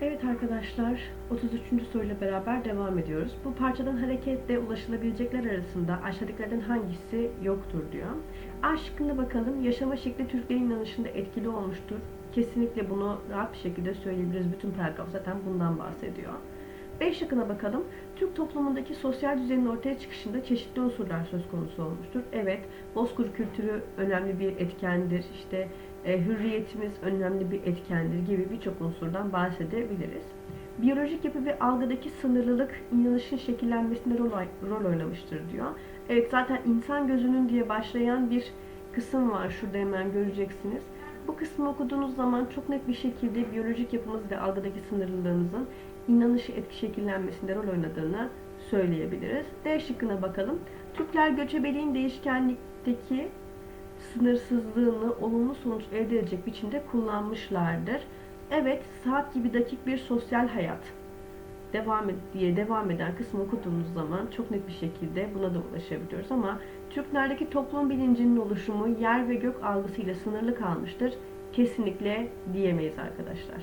Evet arkadaşlar, 33. soruyla beraber devam ediyoruz. Bu parçadan hareketle ulaşılabilecekler arasında aşağıdakilerden hangisi yoktur diyor. A şıkkına bakalım. Yaşama şekli Türklerin inanışında etkili olmuştur. Kesinlikle bunu rahat bir şekilde söyleyebiliriz. Bütün paragraf zaten bundan bahsediyor. B şıkkına bakalım. Türk toplumundaki sosyal düzenin ortaya çıkışında çeşitli unsurlar söz konusu olmuştur. Evet, Bozkır kültürü önemli bir etkendir. İşte e, hürriyetimiz önemli bir etkendir gibi birçok unsurdan bahsedebiliriz. Biyolojik yapı ve algıdaki sınırlılık inanışın şekillenmesinde rol, rol oynamıştır diyor. Evet zaten insan gözünün diye başlayan bir kısım var. Şurada hemen göreceksiniz. Bu kısmı okuduğunuz zaman çok net bir şekilde biyolojik yapımız ve algıdaki sınırlılığımızın inanışı etki şekillenmesinde rol oynadığını söyleyebiliriz. D şıkkına bakalım. Türkler göçebeliğin değişkenlikteki sınırsızlığını olumlu sonuç elde edecek biçimde kullanmışlardır. Evet, saat gibi dakik bir sosyal hayat devam diye devam eden kısmı okuduğumuz zaman çok net bir şekilde buna da ulaşabiliyoruz ama Türklerdeki toplum bilincinin oluşumu yer ve gök algısıyla sınırlı kalmıştır. Kesinlikle diyemeyiz arkadaşlar.